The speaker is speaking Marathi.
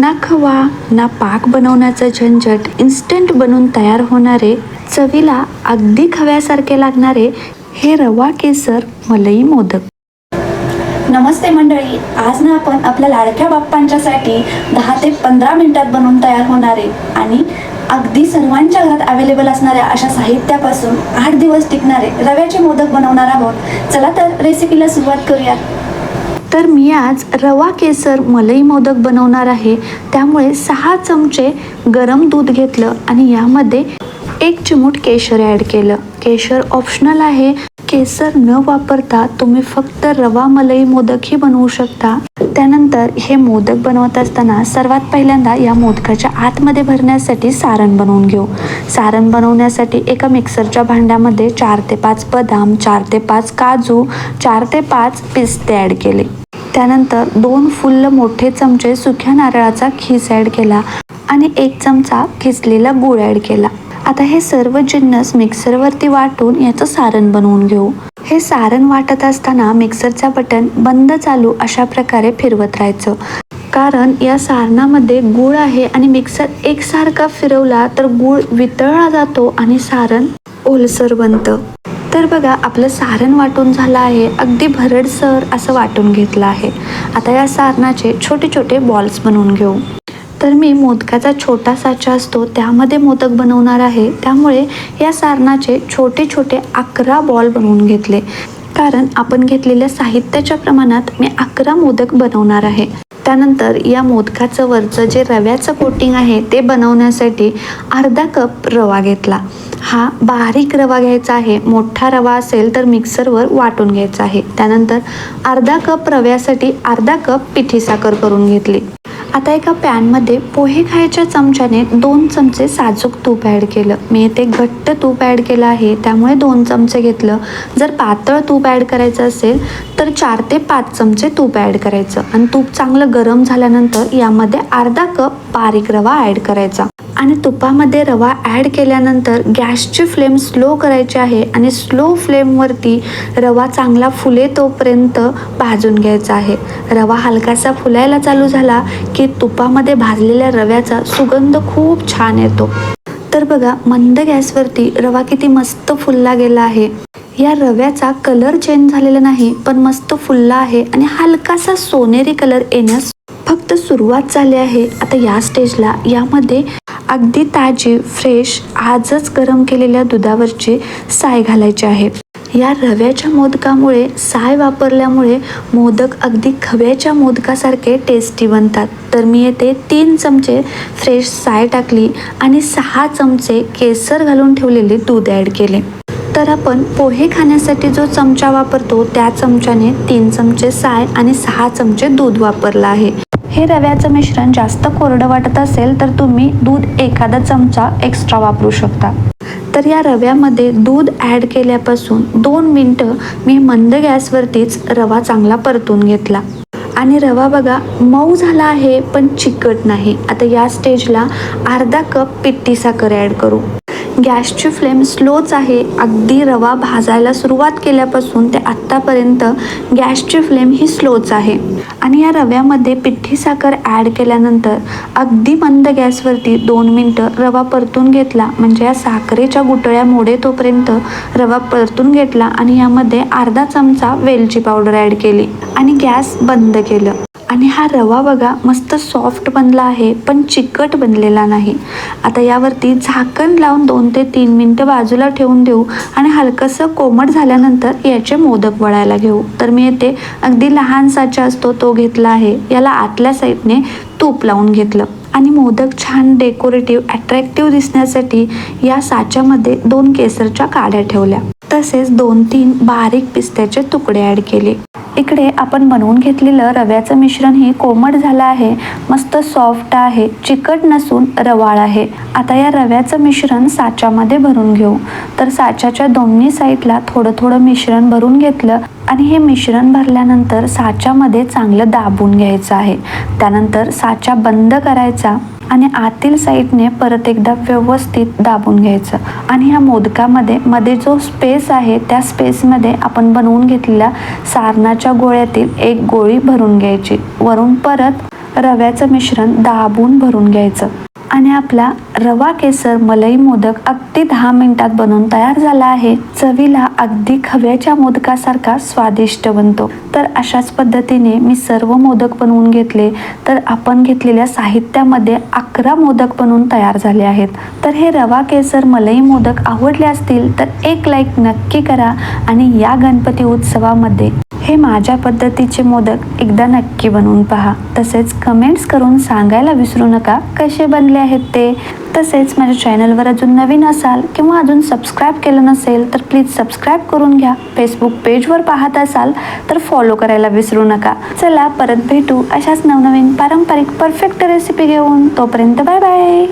ना खवा ना पाक बनवण्याचं झंझट इन्स्टंट बनून तयार होणारे चवीला अगदी खव्यासारखे लागणारे हे रवा केसर मलई मोदक. नमस्ते मंडळी आज ना आपण आपल्या लाडक्या बाप्पांच्यासाठी दहा ते पंधरा मिनिटात बनवून तयार होणारे आणि अगदी सर्वांच्या घरात अवेलेबल असणाऱ्या अशा साहित्यापासून आठ दिवस टिकणारे रव्याचे मोदक बनवणार आहोत. चला तर रेसिपीला सुरुवात करूयात तर मी आज रवा केसर मलई मोदक बनवणार आहे. त्यामुळे सहा चमचे गरम दूध घेतलं आणि यामध्ये एक चिमूट केशर ॲड केलं. केशर ऑप्शनल आहे. केसर न वापरता तुम्ही फक्त रवा मलई मोदकही बनवू शकता. त्यानंतर हे मोदक बनवत असताना सर्वात पहिल्यांदा या मोदकाच्या आतमध्ये भरण्यासाठी सारण बनवून घेऊ. सारण बनवण्यासाठी एका मिक्सरच्या भांड्यामध्ये चार ते पाच बदाम चार ते पाच काजू चार ते पाच पिस्ते ॲड केले. त्यानंतर दोन फुल्ल मोठे चमचे सुक्या नारळाचा खीस ॲड केला आणि एक चमचा खिसलेला गूळ ॲड केला. आता हे सर्व जिन्नस मिक्सरवरती वाटून याचं सारण बनवून घेऊ. हे सारण वाटत असताना मिक्सरचा बटन बंद चालू अशा प्रकारे फिरवत राहायचं. कारण या सारणामध्ये गूळ आहे आणि मिक्सर एकसारखा फिरवला तर गूळ वितळला जातो आणि सारण ओलसर बनतं. तर बघा आपलं सारण वाटून झालं आहे. अगदी भरडसर असं वाटून घेतलं आहे. आता या सारणाचे छोटे छोटे बॉल्स बनवून घेऊ. तर मी मोदकाचा छोटा साचा असतो त्यामध्ये मोदक बनवणार आहे. त्यामुळे या सारणाचे छोटे छोटे अकरा बॉल बनवून घेतले. कारण आपण घेतलेल्या साहित्याच्या प्रमाणात मी अकरा मोदक बनवणार आहे. त्यानंतर या मोदकाचं वरचं जे रव्याचं कोटिंग आहे ते बनवण्यासाठी अर्धा कप रवा घेतला. हा बारीक रवा घ्यायचा आहे. मोठा रवा असेल तर मिक्सरवर वाटून घ्यायचा आहे. त्यानंतर अर्धा कप रव्यासाठी अर्धा कप पिठी साखर करून घेतली. आता एका पॅनमध्ये पोहे खायच्या चमच्याने दोन चमचे साजूक तूप ॲड केलं. मी इथे घट्ट तूप ॲड केलं आहे. त्यामुळे दोन चमचे घेतलं. जर पातळ तूप ॲड करायचं असेल तर चार ते पाच चमचे तूप ॲड करायचं. आणि तूप चांगलं गरम झाल्यानंतर यामध्ये अर्धा कप बारीक रवा ॲड करायचा. आणि तुपामध्ये रवा ॲड केल्यानंतर गॅसची फ्लेम स्लो करायची आहे आणि स्लो फ्लेमवरती रवा चांगला फुले तोपर्यंत भाजून घ्यायचा आहे. रवा हलकासा फुलायला चालू झाला की तुपामध्ये भाजलेल्या रव्याचा सुगंध खूप छान येतो. तर बघा मंद गॅसवरती रवा किती मस्त फुलला गेला आहे. या रव्याचा कलर चेंज झालेला नाही पण मस्त फुलला आहे आणि हलकासा सोनेरी कलर येण्यास फक्त सुरुवात झाली आहे. आता या स्टेजला यामध्ये अगदी ताजी फ्रेश आजच गरम केलेल्या दुधावरची साय घालायची आहे या रव्याच्या मोदकामुळे साय वापरल्यामुळे मोदक अगदी खव्याच्या मोदकासारखे टेस्टी बनतात. तर मी येथे तीन चमचे फ्रेश साय टाकली आणि सहा चमचे केसर घालून ठेवलेले दूध ॲड केले. तर आपण पोहे खाण्यासाठी जो चमचा वापरतो त्या चमच्याने तीन चमचे साय आणि सहा चमचे दूध वापरलं आहे. हे रव्याचं मिश्रण जास्त कोरडं वाटत असेल तर तुम्ही दूध एखादा चमचा एक्स्ट्रा वापरू शकता. तर या रव्यामध्ये दूध ॲड केल्यापासून दोन मिनटं मी मंद गॅसवरतीच रवा चांगला परतून घेतला. आणि रवा बघा मऊ झाला आहे पण चिकट नाही. आता या स्टेजला अर्धा कप पिट्टी साखर ॲड करू. गॅसची फ्लेम स्लोच आहे. अगदी रवा भाजायला सुरुवात केल्यापासून ते आत्तापर्यंत गॅसची फ्लेम ही स्लोच आहे. आणि या रव्यामध्ये पिठी साखर ॲड केल्यानंतर अगदी मंद गॅसवरती दोन मिनटं रवा परतून घेतला. म्हणजे या साखरेच्या गुटळ्या मोडे तोपर्यंत रवा परतून घेतला आणि यामध्ये अर्धा चमचा वेलची पावडर ॲड केली आणि गॅस बंद केलं. आणि हा रवा बघा मस्त सॉफ्ट बनला आहे पण चिकट बनलेला नाही. आता यावरती झाकण लावून दोन ते तीन मिनटं बाजूला ठेवून देऊ आणि हलकंसं कोमट झाल्यानंतर याचे मोदक वळायला घेऊ. तर मी येथे अगदी लहान साचा असतो तो घेतला आहे. याला आतल्या साईडने तूप लावून घेतलं. आणि मोदक छान डेकोरेटिव्ह अट्रॅक्टिव्ह दिसण्यासाठी या साच्यामध्ये दोन केसरच्या काड्या ठेवल्या. तसेच दोन तीन बारीक पिस्त्याचे तुकडे ॲड केले. इकडे आपण बनवून घेतलेलं रव्याचं मिश्रण हे कोमट झालं आहे मस्त सॉफ्ट आहे चिकट नसून रवाळ आहे. आता या रव्याचं मिश्रण साच्यामध्ये भरून घेऊ. तर साच्याच्या दोन्ही साईडला थोडं थोडं मिश्रण भरून घेतलं आणि हे मिश्रण भरल्यानंतर साच्यामध्ये चांगलं दाबून घ्यायचं आहे. त्यानंतर साचा बंद करायचा. आणि आतील साईडने परत एकदा व्यवस्थित दाबून घ्यायचं. आणि ह्या मोदकामध्ये मध्ये जो स्पेस आहे त्या स्पेसमध्ये आपण बनवून घेतलेल्या सारणाच्या गोळ्यातील एक गोळी भरून घ्यायची. वरून परत रव्याचं मिश्रण दाबून भरून घ्यायचं. आणि आपला रवा केसर मलई मोदक अगदी दहा मिनिटात बनवून तयार झाला आहे. चवीला अगदी खव्याच्या मोदकासारखा स्वादिष्ट बनतो. तर अशाच पद्धतीने मी सर्व मोदक बनवून घेतले. तर आपण घेतलेल्या साहित्यामध्ये अकरा मोदक बनवून तयार झाले आहेत. तर हे रवा केसर मलई मोदक आवडले असतील तर एक लाईक नक्की करा आणि या गणपती उत्सवामध्ये हे माझ्या पद्धतीचे मोदक एकदा नक्की बनवून पहा. तसेच कमेंट्स करून सांगायला विसरू नका. कसे बनले आहेत ते? तसेच माझ्या चॅनलवर अजून नवीन असाल किंवा अजून सबस्क्राईब केलं नसेल तर प्लीज सबस्क्राईब करून घ्या. फेसबुक पेजवर पाहत असाल तर फॉलो करायला विसरू नका. चला परत भेटू अशाच नवनवीन पारंपरिक परफेक्ट रेसिपी घेऊन. तोपर्यंत बाय बाय